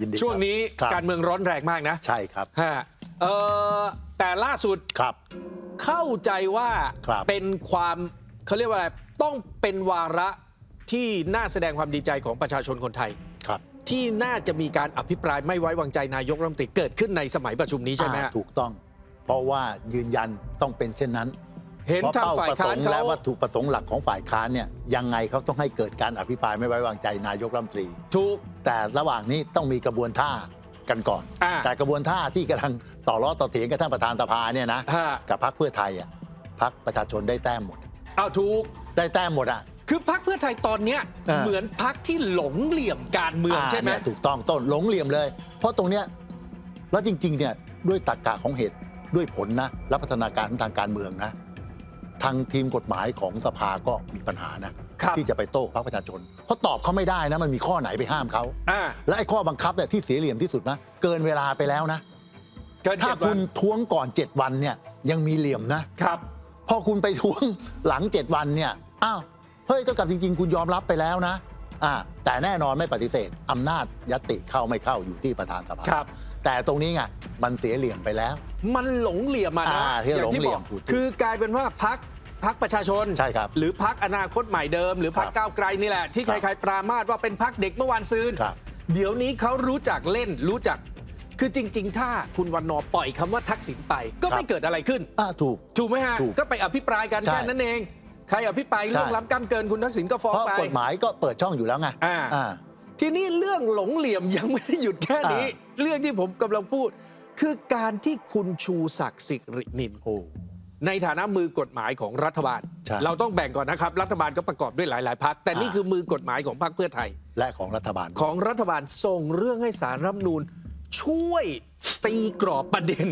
ยินดีครับช่วงนี้ครับการเมืองร้อนแรงมากนะใช่ครับฮะเออแต่ล่าสุดครับ เข้าใจว่าครับ เป็นความเขาเรียกว่าอะไรต้องเป็นวาระที่น่าแสดงความดีใจของประชาชนคนไทย ครับ ที่น่าจะมีการอภิปรายไม่ไว้วางใจนายกรัฐมนตรีเกิดขึ้นในสมัยประชุมนี้ใช่ไหมอ่าฮะถูกต้อง เพราะว่ายืนยันต้องเป็นเช่นนั้น เห็นเพราะทางเป้าฝ่ายประสค้านงค์เขา และวัตถุประสงค์หลักของฝ่ายค้านเนี่ยยังไงเขาต้องให้เกิดการอภิปรายไม่ไว้วางใจนายกรัฐมนตรี ถูก แต่ระหว่างนี้ต้องมีกระบวนท่ากันก่อน อ่า แต่กระบวนท่าที่กำลังต่อล้อต่อเถียงกับท่านประธานสภาเนี่ยนะ ฮะกับพรรคเพื่อไทยอะพรรคประชาชนได้แต้มหมด เอาถูก ได้แต้มหมดอะ คือพักเพื่อไทยตอนเนี้ยอ่า เหมือนพักที่หลงเหลี่ยมการเมืองใช่ไหม เนี่ยถูกต้องต้นหลงเหลี่ยมเลย เพราะตรงเนี้ยแล้วจริงๆเนี่ยด้วยตรรกะของเหตุด้วยผลนะและพัฒนาการทางการเมืองนะ ทางทีมกฎหมายของสภาก็มีปัญหานะครับที่จะไปโต้พรรคประชาชนเพราะตอบเขาไม่ได้นะมันมีข้อไหนไปห้ามเขาอ่า และไอ้ข้อบังคับเนี่ยที่เสียเหลี่ยมที่สุดนะเกินเวลาไปแล้วนะ เกินถ้าเจ็ดวัคุณนท้วงก่อน 7 วันเนี่ยยังมีเหลี่ยมนะ ครับ พอคุณไปท้วงหลัง 7 วันเนี่ย อ้าว เฮ้ยเท่ากับจริง ๆ คุณยอมรับไปแล้วนะ อ่า แต่แน่นอนไม่ปฏิเสธอำนาจยติเข้าไม่เข้าอยู่ที่ประธานสภาครับ แต่ตรงนี้ไง มันเสียเหลี่ยมไปแล้ว มันหลงเหลี่ยมมานะอ่าที่อย่างหลงที่เหลี่บอยกมถูกคือกลายเป็นว่าพัก พักประชาชน ใช่ครับหรือพักอนาคตใหม่เดิม หรือพักครับก้าวไกลนี่แหละ ที่ครัใครบๆปรามาสว่าเป็นพักเด็กเมื่อวานซืนครับ เดี๋ยวนี้เขารู้จักเล่นรู้จัก คือจริง ๆ ถ้าคุณวันนอร์ปล่อยคำว่าทักษิณไป ก็ไม่เกิดอะไรขึ้น อ่าถูก ถูกไหมฮะ ถูกก็ไปอภิปรายกันใช่แค่นั้นเอง ใครอภิปรายเรื่องใช่ ล้ำกล้ำเกินคุณทักษิณก็ฟ้องเพราะไป กฎหมายก็เปิดช่องอยู่แล้วไงอ่า อ่า ทีนี้เรื่องหลงเหลี่ยมยังไม่ได้หยุดแค่นี้อ่เรื่องที่ผมกำลังพูด คือการที่คุณชูศักดิ์สิรินินโอ้ ในฐานะมือกฎหมายของรัฐบาล ใช่ เราต้องแบ่งก่อนนะครับ รัฐบาลก็ประกอบด้วยหลาย ๆพัก แต่นี่อ่าคือมือกฎหมายของพรรคเพื่อไทย และของรัฐบาล ของรัฐบาลส่งเรื่องให้สารรัฐธรรมนูญช่วยตีกรอบประเด็น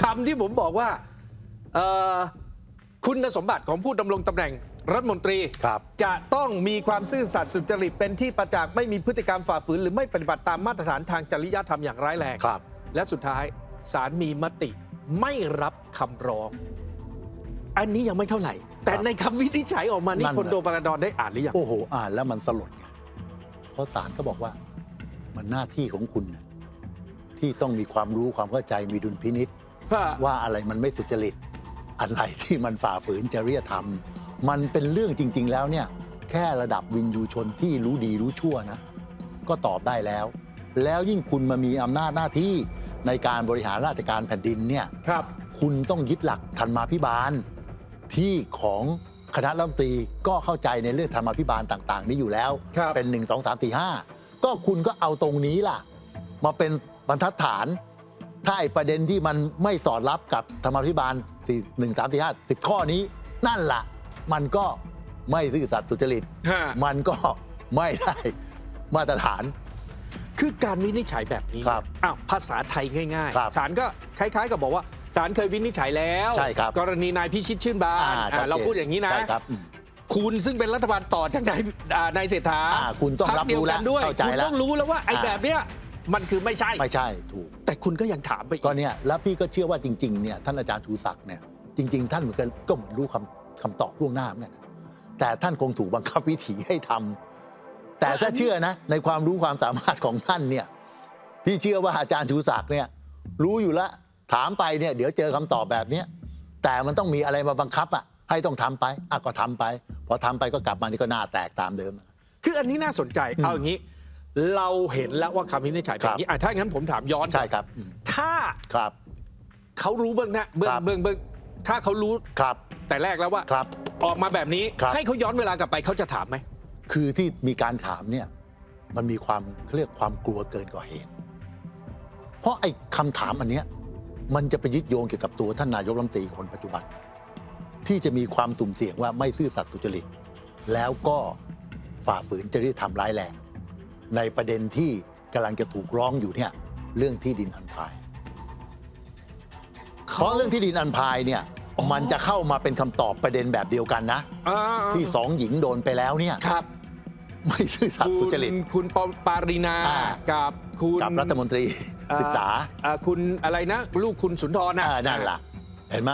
คำที่ผมบอกว่าเอ่อคุณสมบัติของผู้ดำรงตำแหน่งรัฐมนตรี ครับ จะต้องมีความซื่อสัตย์สุจริตเป็นที่ประจักษ์ไม่มีพฤติกรรมฝ่าฝืน หรือไม่ปฏิบัติตามมาตรฐานทางจริยธรรมอย่างร้ายแรง ครับ และสุดท้ายศาลมีมติไม่รับคำร้อง อันนี้ยังไม่เท่าไหร่ แต่ครับในคำวินิจฉัยออกมานี่นั่นพลน่ะ โทปรดอนได้อ่านหรือยัง โอ้โห อ่านแล้วมันสลดไง เพราะศาลก็บอกว่ามันหน้าที่ของคุณน่ะที่ต้องมีความรู้ความเข้าใจมีดุลพินิษว่าอะไรมันไม่สุจริต อะไรที่มันฝ่าฝืนจริยธรรม มันเป็นเรื่องจริง ๆ แล้วเนี่ย แค่ระดับวินยูชนที่รู้ดีรู้ชั่วนะ ก็ตอบได้แล้ว แล้วยิ่งคุณมามีอำนาจหน้าที่ในการบริหารราชการแผ่นดินเนี่ย ครับ คุณต้องยึดหลักธรรมาภิบาล ที่ของคณะรัฐมนตรีก็เข้าใจในเรื่องธรรมาภิบาลต่าง ๆ นี้อยู่แล้ว ครับ เป็น 1 2 3 4 5 ก็คุณก็เอาตรงนี้ล่ะ มาเป็นบรรทัดฐาน ถ้าไอ้ประเด็นที่มันไม่สอดรับกับธรรมาภิบาล4 1 3 4 5 10 ข้อนี้ นั่นล่ะ มันก็ไม่ซื่อสัตย์สุจริต ฮะมันก็ไม่ได้มาตรฐาน คือการวินิจฉัยแบบนี้ครับอ้าวภาษาไทยง่ายครับ ๆศาลก็คล้าย ๆ กับบอกว่า ศาลเคยวินิจฉัยแล้ว ใช่ครับกรณีนายพิชิตชื่นบานอ่าอ่าชัจนเราพูดอย่างนี้นะ ใช่ครับอืมคุณซึ่งเป็นรัฐบาลต่อจากนายอ่านายเศรษฐาอ่าคุณต้องพครับเดียวรู้แล้กัวนด้วยเข้าใจคุณแล้วต้องรู้แล้วว่าไอ้อ่า แบบเนี้ยมันคือไม่ใช่ ไม่ใช่ถูก แต่คุณก็ยังถามไปอีก ก็เนี่ยแล้วพี่ก็เชื่อว่าจริงๆเนี่ยท่านอาจารย์ชูศักดิ์เนี่ยจริง ๆ ท่านเหมือนกันก็เหมือนรู้คำคำตอบล่วงหน้าเหมือนกันนะแต่ท่านคงถูกบังคับวิถีให้ทำแต่ถ้าเชื่อนะ ในความรู้ความสามารถของท่านเนี่ยพี่เชื่อว่าอาจารย์ชูศักดิ์เนี่ยรู้อยู่แล้ว ถามไปเนี่ยเดี๋ยวเจอคำตอบแบบเนี้ยแต่มันต้องมีอะไรมาบังคับอะให้ต้องทำไปอะก็ทำไป พอทำไปก็กลับมานี่ก็หน้าแตกตามเดิม คืออันนี้น่าสนใจอืมเอาอย่างนี้ เราเห็นแล้วว่าคำวินิจฉัยแบบนี้อะถ้างั้นผมถามย้อนใช่ครับอืมถ้าครับเขารู้เบื้องหน้าเบื้องครับเบื้องเบื้องถ้าเขารู้ครับ แต่แรกแล้วว่าครับ ออกมาแบบนี้ครับให้เขาย้อนเวลากลับไปเขาจะถามไหมคือที่มีการถามเนี่ยมันมีความเขาเรียกความกลัวเกินกว่าเหตุ เพราะไอ้คำถามอันเนี้ย มันจะไปยึดโยงเกี่ยวกับตัวท่านนายกรัฐมนตรีคนปัจจุบัน ที่จะมีความสุ่มเสี่ยงว่าไม่ซื่อสัตย์สุจริต แล้วก็ฝ่าฝืนจริยธรรมร้ายแรง ในประเด็นที่กำลังจะถูกร้องอยู่เนี่ยเรื่องที่ดินอันพายเพราะเรื่องที่ดินอันพายเนี่ยมันจะเข้ามาเป็นคำตอบประเด็นแบบเดียวกันนะ ที่สองหญิงโดนไปแล้วเนี่ยครับ ไม่ซื่อสัตย์คุสุณจริต คุณปปารินาอ่า กับคุณกับรัฐมนตรีอ่ศึกษาอ่คุณอะไรนะ ลูกคุณสุนทรนะ อ่านั่นล่ะ เห็นไหม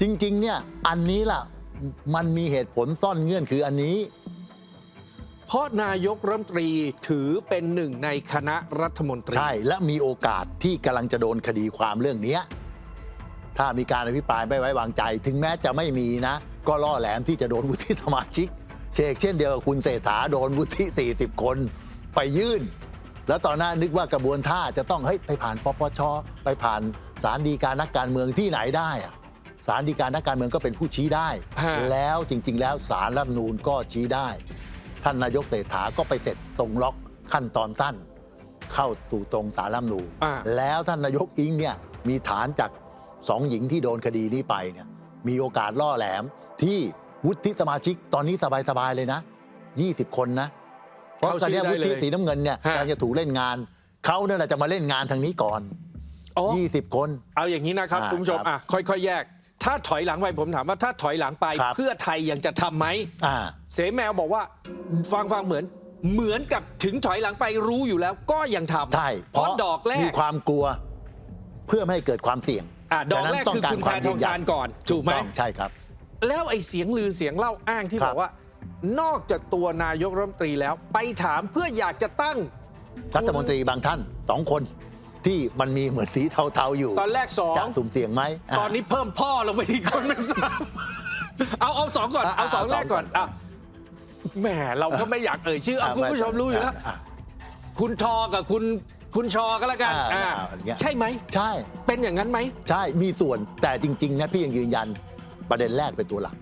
จริง ๆ เนี่ย อันนี้ล่ะ มันมีเหตุผลซ่อนเงื่อนคืออันนี้ เพราะนายกรัฐมนตรีถือเป็นหนึ่งในคณะรัฐมนตรี ใช่ และมีโอกาสที่กำลังจะโดนคดีความเรื่องเนี้ยถ้ามีการอภิปรายไม่ไว้วางใจ ถึงแม้จะไม่มีนะ ก็ล่อแหลมที่จะโดนวุฒิสมาชิก เชกเช่นเดียวกับคุณเศรษฐาโดนวุฒิ40 คนไปยื่น แล้วตอนหน้านึกว่ากระบวนท่าจะต้องเฮ้ยไปผ่านปปชไปผ่านศาลฎีการนักการเมืองที่ไหนได้อะศาลฎีการนักการเมืองก็เป็นผู้ชี้ได้ ฮะ แล้วจริง ๆ แล้วศาลรัฐธรรมนูญก็ชี้ได้ ท่านนายกเศรษฐาก็ไปเสร็จตรงล็อกขั้นตอนสั้น เข้าสู่ตรงสารรัฐธรรมนูญอ่า แล้วท่านนายกอิงเนี่ยมีฐานจากสองหญิงที่โดนคดีนี้ไปเนี่ยมีโอกาสล่อแหลมที่ วุฒิสมาชิกตอนนี้สบาย ๆ เลยนะ 20 คนนะ เพราะเข้าตอนชื่นี้อได้วุเลฒิยสีน้ำเงินเนี่ยฮะกำลังจะถูกเล่นงาน เขาเนี่ยแหละจะมาเล่นงานทางนี้ก่อนอ๋อ20 คน เอาอย่างนี้นะครับอ่าคุณผู้ชมครับอะค่อย ๆ แยก ถ้าถอยหลังไปผมถามว่าถ้าถอยหลังไปครับเพื่อไทยยังจะทำไหมอ่าเสแมวบอกว่าฟังฟังเหมือนเหมือนกับถึงถอยหลังไปรู้อยู่แล้วก็ยังทำใช่เพราะดอกแรมีกความกลัว เพื่อไม่ให้เกิดความเสี่ยงอะดอกฉะนั้นแรกต้คือการคุณคแพวามทยืองนยัทานก่อน ถูกไหมต้องใช่ครับ แล้วไอ้เสียงลือเสียงเล่าอ้างที่ครับบอกว่า นอกจากตัวนายกรัฐมนตรีแล้ว ไปถามเพื่ออยากจะตั้งรัฐมนตรีบางท่านสองคนที่มันมีเหมือนสีเทาๆอยู่ตอนแรกสองจะสุ่มเสี่ยงไหมะตอนนี้เพิ่มพ่อลงไปอีกคนเป็นสามเอาเอาสองก่อนอะเอาสองเอาสองแรกก่อนก่อนอะแหมเราก็ไม่อยากเอ่ยชื่อเอาอะคุณผู้ชมรู้อยู่แล้วอะคุณทอกับคุณคุณชอก็แล้วกันอ่าอ่าอ่าอย่างเงี้ยใช่ไหมใช่ เป็นอย่างนั้นไหมใช่มีส่วนแต่จริงๆนะพี่ยังยืนยัน ประเด็นแรกเป็นตัวหลัก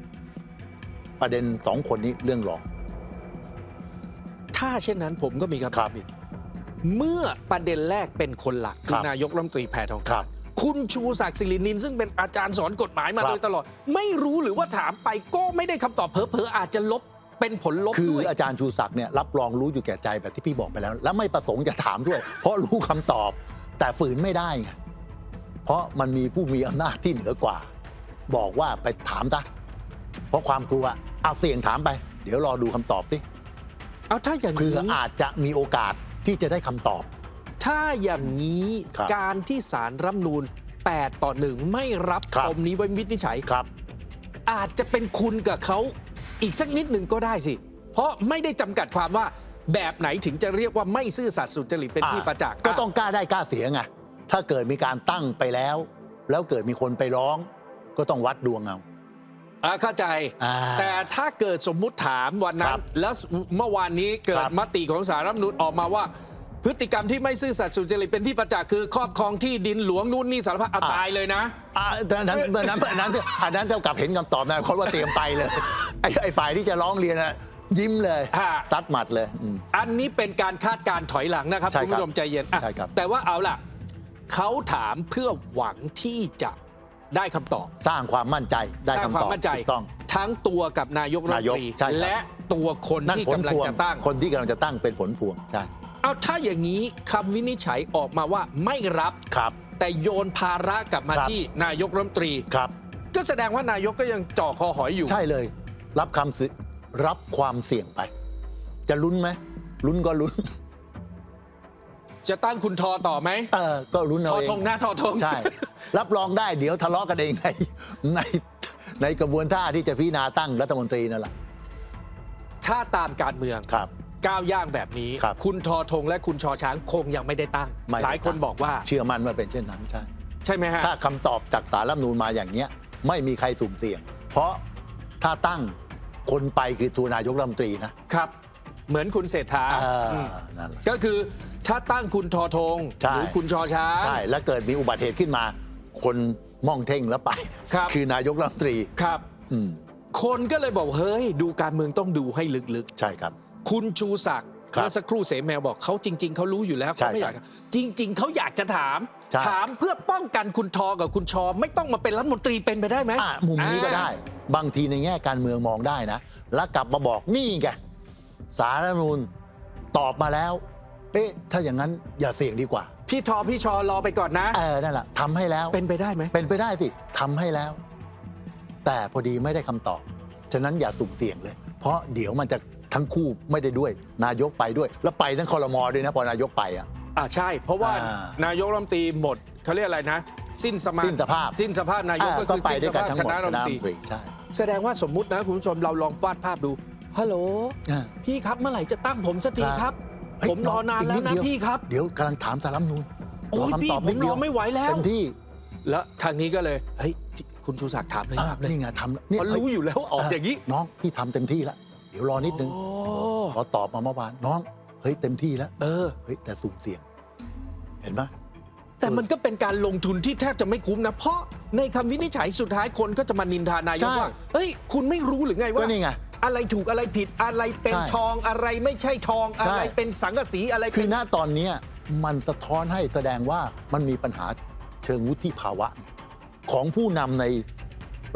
ประเด็นสองคนนี้เรื่องรอง ถ้าเช่นนั้นผมก็มีคำครัถาบมอีกเมื่อประเด็นแรกเป็นคนหลักคืคอรับ นายกรัฐมนตรีแพทองครัทานบ คุณชูศักดิ์สิรินิน ซึ่งเป็นอาจารย์สอนกฎหมายมาครับ โดยตลอด ไม่รู้หรือว่าถามไปก็ไม่ได้คำตอบเผลอๆอาจจะลบเป็นผลลบคือด้วย อาจารย์ชูศักดิ์เนี่ยรับรองรู้อยู่แก่ใจแบบที่พี่บอกไปแล้ว และไม่ประสงค์จะถามด้วย เพราะรู้คำตอบ แต่ฝืนไม่ได้ไงเพราะมันมีผู้มีอำนาจที่เหนือกว่า บอกว่าไปถามซะเพราะความกลัวเอาเสี่ยงถามไป เดี๋ยวรอดูคำตอบสิเอาถ้าอย่างเพื่อนี้อาจจะมีโอกาสที่จะได้คำตอบ ถ้าอย่างนี้ครับการที่สารรัฐธรรมนูญ8ต่อ1ไม่รับครับ ปมนี้ไว้วินิจฉัย ครับ อาจจะเป็นคุณกับเขาอีกสักนิดหนึ่งก็ได้สิ เพราะไม่ได้จำกัดความว่าแบบไหนถึงจะเรียกว่าไม่ซื่อสัตย์สุจริตเป็นที่ประจักษ์ก็ต้องกล้าได้กล้าเสียไงถ้าเกิดมีการตั้งไปแล้ว แล้วเกิดมีคนไปร้อง ก็ต้องวัดดวงเอาอะเข้าใจ อ่า แต่ถ้าเกิดสมมุติถามวันนั้ครันบแล้วเมื่อวานนี้เกิคดรับมติของสารรัฐธรรมนูญออกมาว่า พฤติกรรมที่ไม่ซื่อสัตย์สุจริตเป็นที่ประจักษ์คือครอบครองที่ดินหลวงนู่นนี่สารพัดเอาตายเลยนะ อ่าอันนั้นอันนั้นอันนั้นอันนั้นเท่ากับเห็นคำตอบนะคนว่าเตรียมไปเลย ไอ้ไอ้ฝ่ายที่จะร้องเรียนอะยิ้มเลยฮะ ซัดหมัดเลยอืม อันนี้เป็นการคาดการณ์ถอยหลังนะครับใช่คุณครับผู้ชมใจเย็นอะใช่ครับ แต่ว่าเอาล่ะเขาถามเพื่อหวังที่จะ ได้คำตอบ สร้างความมั่นใจได้สร้างคำความตอบมั่นใจถูกต้อง ทั้งตัวกับนายกรัฐมนตรีนายกใช่ครับ และตัวคนนั่นที่ผลกำลัพงวงจะตั้ง คนที่กำลังจะตั้งเป็นผลพวงใช่เอาถ้าอย่างนี้คำวินิจฉัยออกมาว่าไม่รับ ครับ แต่โยนภาระกลับมาครับ ที่นายกรัฐมนตรี ครับ ก็แสดงว่านายกก็ยังจ่อคอหอยอยู่ ใช่เลย รับคำสิรับความเสี่ยงไป จะลุ้นไหมลุ้นก็ลุ้น จะตั้งคุณทอต่อไหมเออก็ลุ้นทเอาอเองทงหน้าทอทง ใช่ รับรองได้เดี๋ยวทะเลาะกันเองในในในกระบวนท่าที่จะพิจารณาตั้งรัฐมนตรีนั่นแหละถ้าตามการเมืองครับ ก้าวย่างแบบนี้ ครับคุณทอทงและคุณชอช้างคงยังไม่ได้ตั้ง ไม่ได้หลายคนตั้งบอกว่า เชื่อมั่นว่าเป็นเช่นนั้นใช่ ใช่ไหมฮะ ถ้าคำตอบจากสารรัฐธรรมนูญมาอย่างเนี้ย ไม่มีใครสุ่มเสี่ยง เพราะถ้าตั้งคนไปคือตัวนายกรัฐมนตรีนะครับ เหมือนคุณเศรษฐาเอออืมนั่นแหละ ก็คือ ถ้าตั้งคุณทอทงใช่ หรือคุณชอช้าง ใช่ แล้วเกิดมีอุบัติเหตุขึ้นมา คนมองเท่งแล้วไปครับ อนายกรัฐมนตรี ครับ อืมคนก็เลยบอกเฮ้ย ดูการเมืองต้องดูให้ลึกใช่ครับ ๆ คุณชูศักดิ์ครับเมื่อสักครู่เสแมวบอกเขาจริง ๆ เขารู้อยู่แล้วใช่เขาไม่อยาก จริง ๆเขาอยากจะถาม ใช่ ถามเพื่อป้องกันคุณทอกับคุณชอไม่ต้องมาเป็นรัฐมนตรีเป็นไปได้ไหมอะมุมนี้ก็ได้บางทีในแง่การเมืองมองได้นะ แล้วกลับมาบอกนี่ไงสารรัฐธรรมนูญตอบมาแล้ว เอ๊ะถ้าอย่างนั้นอย่าเสี่ยงดีกว่า พี่ทอพี่ชอรอไปก่อนนะ เออนั่นแหละทำให้แล้วเป็นไปได้ไหมเป็นไปได้สิทำให้แล้ว แต่พอดีไม่ได้คำตอบ ฉะนั้นอย่าสุ่มเสี่ยงเลย เพราะเดี๋ยวมันจะทั้งคู่ไม่ได้ด้วย นายกไปด้วย แล้วไปทั้งคอรมอด้วยนะพอนายกไปอะ อ่าใช่ เพราะว่าอ่านายกรัฐมนตรีหมดเขาเรียกอะไรนะ สิ้นสมาสิ้นสภาพ สิ้นสภาพนายกอ่าก็ก็คือไปสิ้นด้วสยกันภาพทั้งคหมดณะรัฐมนคณะรัฐตมรีนตรี ใช่แสดงว่าสมมุตินะคุณผู้ชมเราลองวาดภาพดูฮัลโหล อ่า พี่ครับเมื่อไหร่จะตั้งผมสักทีครับครับเฮ้ย ผมรอนานอีกแล้วนิดนะเดียวพี่ครับ เดี๋ยวกำลังถามสารรัฐธรรมนูนโอ้ยรคำพี่ตอบผนิดมเดีรยอไม่ไหวแล้วเต็มที่แล้วทางนี้ก็เลยเฮ้ยพี่คุณชูศักดิ์ถามเลยอะถามเลยนี่ไงทำนี่เพราะรู้อยู่แล้วว่าออกอย่างนี้ น้องพี่ทำเต็มที่แล้วเดี๋ยวรอนิดนึงโอ้พอตอบมาเมื่อวานน้อง เฮ้ยเต็มที่แล้วเออ เฮ้ยแต่สุ่มเสี่ยง เห็นไหม แต่มันก็เป็นการลงทุนที่แทบจะไม่คุ้มนะ เพราะในคำวินิจฉัยสุดท้ายคนก็จะมานินทานายกว่าเฮ้ย คุณไม่รู้หรือไงก็ว่า นี่ไง อะไรถูกอะไรผิดอะไรเป็นใช่ ทองอะไรไม่ใช่ทองใช่อะไรเป็นสังกะสีอะไรคืเป็อน ณตอนเนี้ยมันสะท้อนให้แสดงว่ามันมีปัญหาเชิงวุฒิภาวะ ของผู้นำใน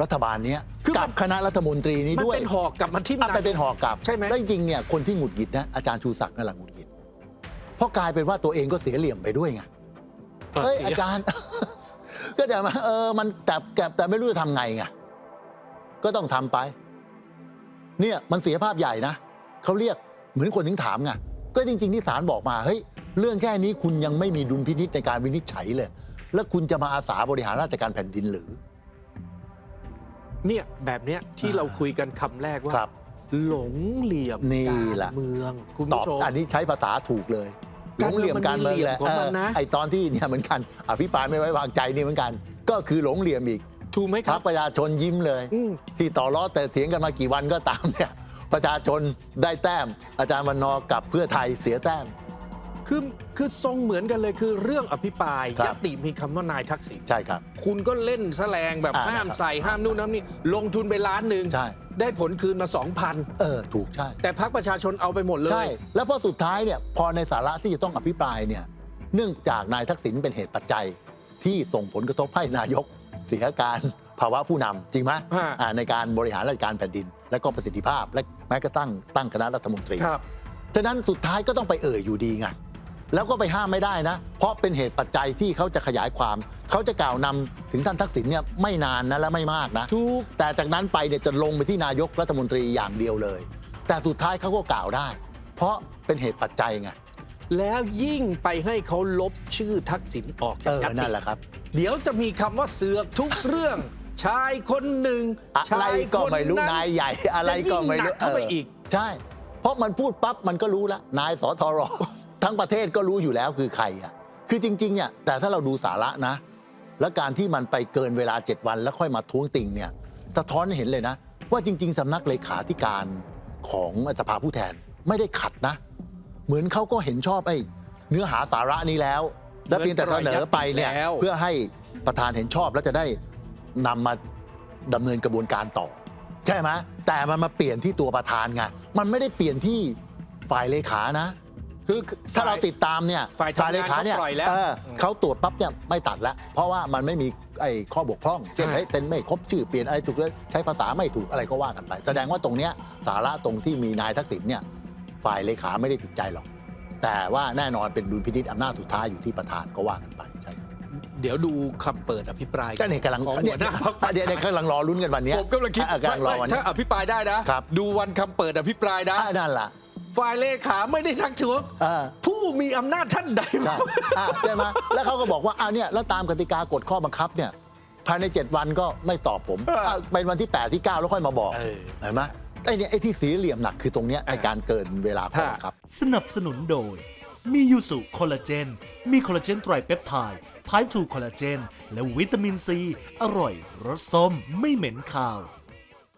รัฐบาลเนี้ยคือกัมับนคณะรัฐมนตรีนี้มันด้วยเป็นหอกกลับมาทิ่มอะนาไปยเป็นหอกกลับใช่ไหม แล้วจริงๆเนี่ยคนที่หงุดหงิดนะอาจารย์ชูศักดิ์นั่นแหละหงุดหงิดเพราะกลายเป็นว่าตัวเองก็เสียเหลี่ยมไปด้วยไงเออเฮ้ยเสียอาจารย์ ก็แต่มาเออมันแต่แต่แต่ไม่รู้จะทำไงไงก็ต้องทำไป เนี่ยมันเสียภาพใหญ่นะเขาเรียกเหมือนคนถึงถามไงก็จริง ๆ ที่ศาลบอกมาเฮ้ยเรื่องแค่นี้คุณยังไม่มีดุลพินิษในการวินิจฉัยเลย แล้วคุณจะมาอาสาบริหารราชการแผ่นดินหรือ เนี่ยแบบเนี้ยที่อ่าเราคุยกันคำแรกว่า ครับหลงเหลี่ยมนี่การแหละเมืองคุณตอบผู้ชม อันนี้ใช้ภาษาถูกเลยหลการงเมืเหองลี่ยมการเมืองแหละมันมีเหลี่ยมของมันนะ เออไอตอนที่เนี่ยเหมือนกัน อภิปรายไม่ไว้วางใจนี่เหมือนกัน ก็คือหลงเหลี่ยมอีก ถูกไหมคพรรัรบ คประชาชนยิ้มเลย อืม ที่ต่อล้อแต่เถียงกันมากี่วันก็ตามเนี่ยประชาชนได้แต้ม อาจารย์วันนอร์กับเพื่อไทยเสียแต้ม คือคือทรงเหมือนกันเลยคือเรื่องอภิปรายครัยบ ติมีคำว่านายทักษิณใช่ครับ คุณก็เล่นแสลงแบบอ่าห้ามนะครับใส่ห้ามนู่นน้ำนี่ลงทุนไปล้านหนึ่งใช่ ได้ผลคืนมาสองพันเออถูกใช่ แต่พักประชาชนเอาไปหมดเลยใช่แล้วพอสุดท้ายเนี่ยพอในสาระที่จะต้องอภิปรายเนี่ยเนื่องจากนายทักษิณเป็นเหตุปัจจัยที่ส่งผลกระทบให้นายก เสียการภาวะผู้นำจริงไหมฮะอ่าในการบริหารราชการแผ่นดิน และก็ประสิทธิภาพ และแม้กระทั่งตั้งคณะรัฐมนตรีครับฉะนั้นสุดท้ายก็ต้องไปเอ่ยอยู่ดีไงแล้วก็ไปห้ามไม่ได้นะ เพราะเป็นเหตุปัจจัยที่เขาจะขยายความ เขาจะกล่าวนำถึงท่านทักษิณเนี่ยไม่นานนะและไม่มากนะถูกแต่จากนั้นไปเนี่ยจะลงไปที่นายกรัฐมนตรีอย่างเดียวเลย แต่สุดท้ายเขาก็กล่าวได้ เพราะเป็นเหตุปัจจัยไง แล้วยิ่งไปให้เขาลบชื่อทักษิณออกเอจากอยัตนั่ตินแหละครับ เดี๋ยวจะมีคำว่าเสือกทุกเรื่อง ชายคนหนึ่งอะไรชายก็คนไม่รู้นั้นนายใหญ่อะไรก็ไม่รู้จะยิ่งหนักเข้าไปอีก ใช่ เพราะมันพูดปั๊บมันก็รู้แล้วนายสทร ทั้งประเทศก็รู้อยู่แล้วคือใครอะคือจริงๆเนี่ยแต่ถ้าเราดูสาระนะ และการที่มันไปเกินเวลา 7 วันแล้วค่อยมาท้วงติงเนี่ยสะท้อนให้เห็นเลยนะ ว่าจริง ๆสำนักเลขาธิการของสภาผู้แทนไม่ได้ขัดนะ เหมือนเขาก็เห็นชอบไอ้เนื้อหาสาระนี้แล้ว และเพียงแต่เสนอไปเนี่ยแล้วเพื่อให้ประธานเห็นชอบแล้วจะได้นำมาดำเนินกระบวนการต่อ ใช่ไหมแต่มันมาเปลี่ยนที่ตัวประธานไงมันไม่ได้เปลี่ยนที่ฝ่ายเลขานะ คือถ้าเราติดตามเนี่ยฝ่ายทำงานเลขาเนี่ยเขาปล่อยแล้วเออเขาตรวจปั๊บเนี่ยไม่ตัดแล้ว เพราะว่ามันไม่มีไอ้ข้อบกพร่องเช่นฮะเฮ้ยเซ็นไม่ครบชื่อเปลี่ยนอะไรถูกเลยใช้ภาษาไม่ถูกอะไรก็ว่ากันไป แสดงว่าตรงเนี้ยสาระตรงที่มีนายทักษิณเนี่ย ฝ่ายเลขาไม่ได้ติดใจหรอก แต่ว่าแน่นอนเป็นดุลพินิจอำนาจสุดท้ายอยู่ที่ประธานก็ว่ากันไปใช่ครับเดี๋ยวดูคำเปิดอภิปรายก็เนี่ยกำลังของเนี่หัยวหน้าพรรคฝ่ายเดี๋ยวเนี่ยกำลังรอลุ้นกันวันเนี้ยผมกำลังคิดอะกำลังรอวันถ้าเนี้ยอภิปรายได้นะ ครับ ดูวันคำเปิดอภิปรายนะอะนั่นล่ะ ฝ่ายเลขาไม่ได้ทักท้วงเออ ผู้มีอำนาจท่านใดใช่อะใช่ไหมแล้วเขาก็บอกว่าอ่าเนี่ยแล้วตามกติกากฎข้อบังคับเนี่ยภายใน 7 วันก็ไม่ตอบผมอะเป็นวันที่ 8 ที่ 9 แล้วค่อยมาบอกเออเห็นไหม ไอ้เนี่ยไอ้ที่สีเหลี่ยมหนักคือตรงเนี้ยไอ้การเกินเวลาข้อบังคับ สนับสนุนโดย มียูสุคอลลาเจน มีคอลลาเจนไตรเปปไทด์ไพร์ทูคอลลาเจน และวิตามินซี อร่อยรสส้มไม่เหม็นคาว